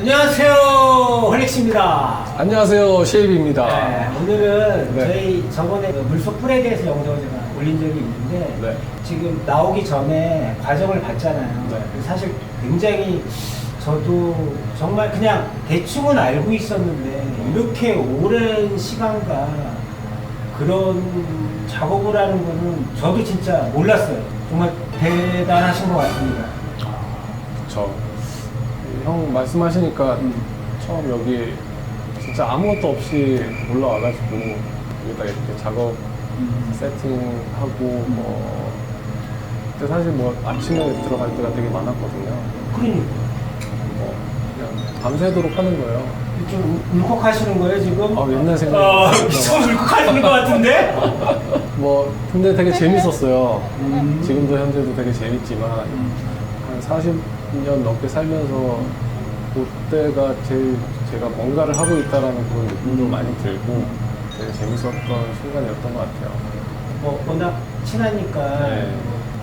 안녕하세요, 홀릭스입니다. 안녕하세요 쉐입입니다. 네, 오늘은 네. 저희 저번에 그 물속 뿔에 대해서 영상을 제가 올린 적이 있는데 네. 지금 나오기 전에 과정을 봤잖아요. 네. 사실 굉장히 저도 정말 그냥 대충은 알고 있었는데 이렇게 오랜 시간과 그런 작업을 하는 거는 저도 진짜 몰랐어요. 정말 대단하신 것 같습니다. 저, 형 말씀하시니까 음. 처음 여기 진짜 아무것도 없이 올라와가지고 여기다 이렇게 작업 음. 세팅하고 뭐 근데 사실 뭐 아침에 들어갈 때가 되게 많았거든요. 그러니까 뭐 그냥 밤새도록 하는 거예요. 좀 울컥하시는 거예요 지금? 아 옛날 생각. 어, 좀 울컥하시는 것 같은데? 뭐 근데 되게 재밌었어요. 음. 지금도 현재도 되게 재밌지만 한 40 년 넘게 살면서 그때가 제일 제가 뭔가를 하고 있다라는 그런 느낌도 음. 많이 들고 되게 재밌었던 순간이었던 것 같아요. 뭐 워낙 친하니까 네.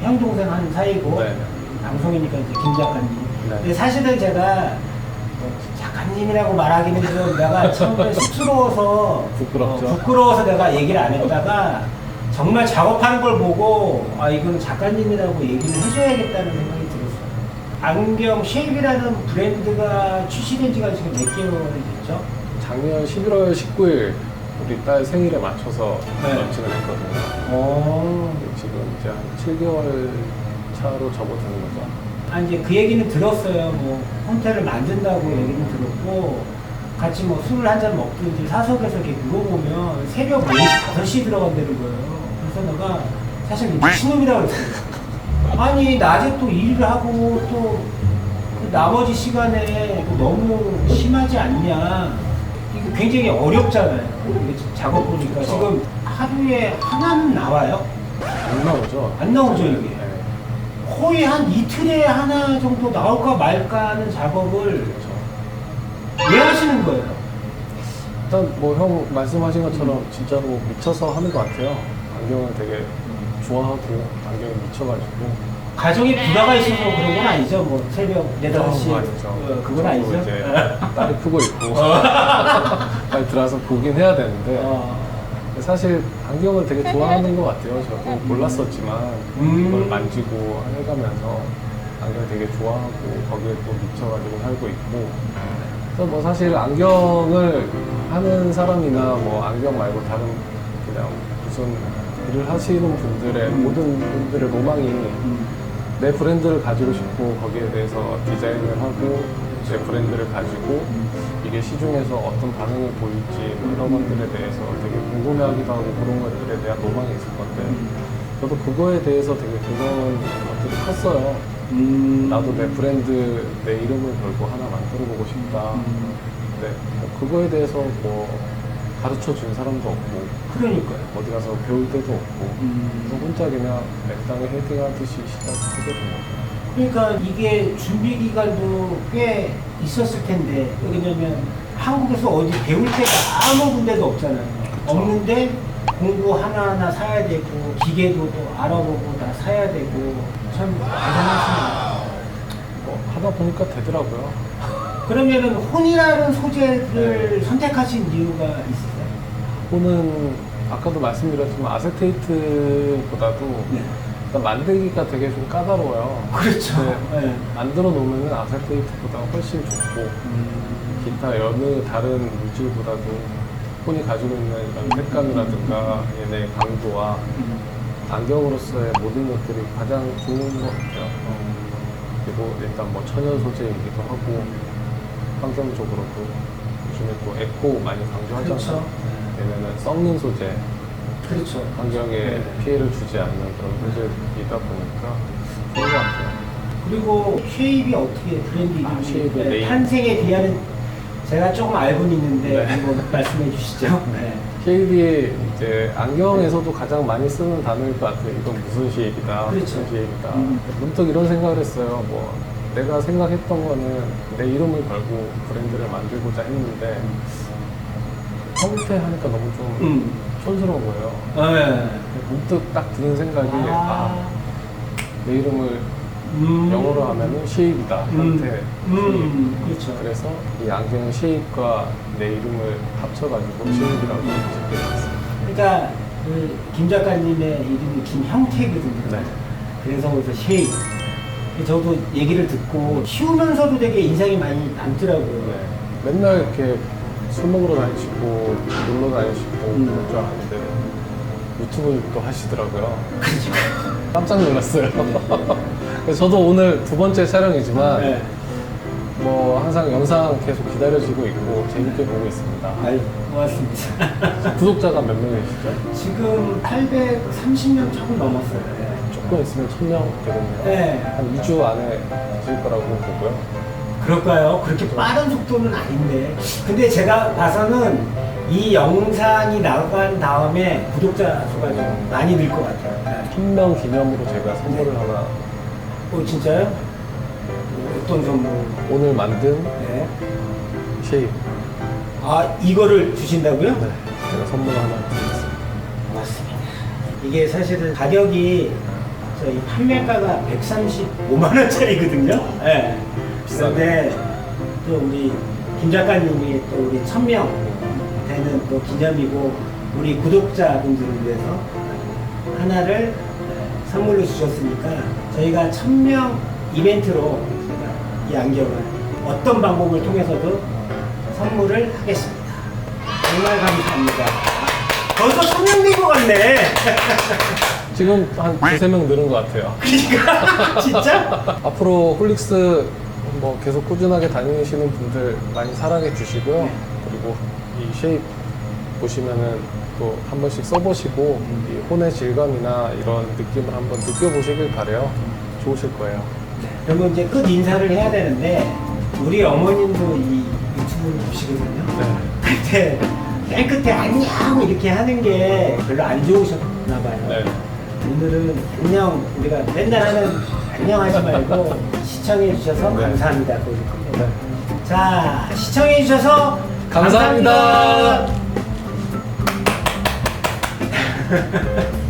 형 동생 하는 사이고 네. 방송이니까 이제 김 작가님. 네. 근데 사실은 제가 뭐 작가님이라고 말하기는 좀 내가 처음에 쑥스러워서 부끄럽죠. 어, 부끄러워서 내가 얘기를 안 했다가 정말 작업하는 걸 보고 아 이거는 작가님이라고 얘기를 해줘야겠다는 생각이. 안경 쉐입이라는 브랜드가 출시된 지가 지금 몇 개월이 됐죠? 작년 11월 19일 우리 딸 생일에 맞춰서 네. 런칭을 했거든요. 어. 지금 이제 한 7개월 차로 접어드는 거죠. 아 이제 그 얘기는 들었어요. 뭐 홈텔을 만든다고 얘기는 들었고 같이 뭐 술을 한 잔 먹든지 사석에서 이렇게 물어보면 새벽 4시, 5시 들어간다는 거예요. 그래서 내가 사실 미친놈이라고 그랬어요. 아니 낮에 또 일을 하고 또 그 나머지 시간에 또 너무 심하지 않냐. 이거 굉장히 어렵잖아요. 이게 작업 보니까 그렇죠. 지금 하루에 하나는 나와요. 안 나오죠? 안 나오죠, 이게. 네. 거의 한 이틀에 하나 정도 나올까 말까 하는 작업을 그렇죠. 왜 하시는 거예요? 일단 뭐 형 말씀하신 것처럼 진짜로 미쳐서 하는 것 같아요. 안경을 되게 좋아하고 안경에 미쳐가지고 가정에 부담가 있어서 그런 건 아니죠? 뭐 새벽 4, 5시에 어, 아니죠. 어, 그건 저도 아니죠? 이제 딸이 크고 있고 빨리 들어와서 보긴 해야 되는데 어. 사실 안경을 되게 좋아하는 것 같아요. 저도 몰랐었지만 음. 이걸 만지고 해가면서 안경 되게 좋아하고 거기에 또 미쳐가지고 살고 있고 그래서 뭐 사실 안경을 하는 사람이나 뭐 안경 말고 다른 그냥 무슨 일을 하시는 분들의 모든 분들의 로망이 음. 내 브랜드를 가지고 싶고 거기에 대해서 디자인을 하고 제 브랜드를 가지고 이게 시중에서 어떤 반응을 보일지 뭐 이런 것들에 대해서 되게 궁금해하기도 하고 그런 것들에 대한 로망이 있을 건데 저도 그거에 대해서 되게 그런 것들이 컸어요. 음. 나도 내 브랜드 내 이름을 걸고 하나 만들어 보고 싶다. 음. 근데 뭐 그거에 대해서 뭐 가르쳐 준 사람도 없고 그러니까요. 어디 가서 배울 데도 없고 음. 그래서 혼자 그냥 맥당에 헤딩하듯이 시작하게 된 거죠. 그러니까 이게 준비 기간도 꽤 있었을 텐데 왜냐면 한국에서 어디 배울 데가 아무 군데도 없잖아요. 없는데 공부 하나하나 사야 되고 기계도 또 알아보고 다 사야 되고 참 대단하시네요. 뭐 하다 보니까 되더라고요. 그러면은 혼이라는 소재를 선택하신 이유가 있으세요? 호는 아까도 말씀드렸지만 아세테이트보다도 네. 일단 만들기가 되게 좀 까다로워요. 그렇죠. 네. 네. 만들어 놓으면 아세테이트보다 훨씬 좋고 음. 기타 어느 다른 물질보다도 폰이 가지고 있는 이런 색감이라든가 얘네 강도와 음. 안경으로서의 모든 것들이 가장 좋은 것 같아요. 그리고 일단 뭐 천연 소재이기도 하고 환경적으로도 요즘에 또 에코 많이 강조하잖아요. 그렇죠. 얘네는 썩는 소재, 그렇죠. 환경에 네. 피해를 주지 않는 그런 소재이다 보니까 좋은 것 같아요. 그리고 쉐입이 어떻게 브랜드 아, 이름이 쉐입의 네, 네임. 탄생에 대한 제가 조금 알고는 있는데 네. 한번 말씀해 주시죠. 네. 쉐입이 이제 안경에서도 가장 많이 쓰는 단어일 것 같아요. 이건 무슨 쉐입이다, 그렇죠. 무슨 쉐입이다. 음. 문득 이런 생각을 했어요. 뭐 내가 생각했던 거는 내 이름을 걸고 브랜드를 만들고자 했는데 형태 하니까 너무 좀 음. 촌스러운 거예요. 네. 문득 딱 드는 생각이 아. 아, 내 이름을 음. 영어로 하면은 쉐입이다 음. 형태 음, 그렇죠. 그래서 이 안경 쉐입과 내 이름을 합쳐가지고 쉐입이라고 짓게 됐습니다 그러니까 그 김 작가님의 이름이 김형태거든요. 네. 그래서 거기서 쉐이. 저도 얘기를 듣고 키우면서도 되게 인상이 많이 남더라고요. 네. 맨날 이렇게 술 먹으러 다니시고 놀러 다니시고 음. 그럴 줄 알았는데 유튜브도 하시더라고요 그렇죠. 깜짝 놀랐어요 그래서 저도 오늘 두 번째 촬영이지만 네. 뭐 항상 영상 계속 기다려지고 있고 재밌게 보고 있습니다 아유, 고맙습니다. 구독자가 몇 명이시죠? 지금 830명 조금 넘었어요. 네. 조금 있으면 1000명 되겠네요 네. 한 2주 안에 되실 거라고 보고요 그럴까요? 그렇게 빠른 속도는 아닌데. 근데 제가 봐서는 이 영상이 나간 다음에 구독자 수가 좀 많이 늘 것 같아요. 네. 1000명 기념으로 제가 선물을 네. 하나 어, 진짜요? 어떤 선물? 오늘 만든 네. 쉐입 아, 이거를 주신다고요? 네, 제가 선물 하나 드리겠습니다 맞습니다. 이게 사실은 가격이 저희 판매가가 135만 원짜리거든요. 예. 그런데 또 우리 김 작가님이 또 우리 천명 되는 또 기념이고 우리 구독자분들을 위해서 하나를 예, 선물로 주셨으니까 저희가 천명 이벤트로 이 안경을 어떤 방법을 통해서도 선물을 하겠습니다. 정말 감사합니다. 벌써 천명 된것 같네. 지금 한 두세 명 늘은 것 같아요 그러니까 진짜? 앞으로 홀릭스 뭐 계속 꾸준하게 다니시는 분들 많이 사랑해 주시고요. 그리고 이 쉐입 보시면은 또 한 번씩 써보시고 이 혼의 질감이나 이런 느낌을 한번 느껴보시길 바래요. 좋으실 거예요. 그러면 이제 끝 인사를 해야 되는데 우리 어머님도 이 유튜브를 보시거든요. 네. 그때 맨 끝에 안녕 이렇게 하는 게 별로 안 좋으셨나 봐요. 네. 오늘은 안녕 우리가 맨날 하는 안녕 하지 말고 시청해 주셔서 네. 감사합니다. 네. 자 시청해 주셔서 감사합니다. 감사합니다.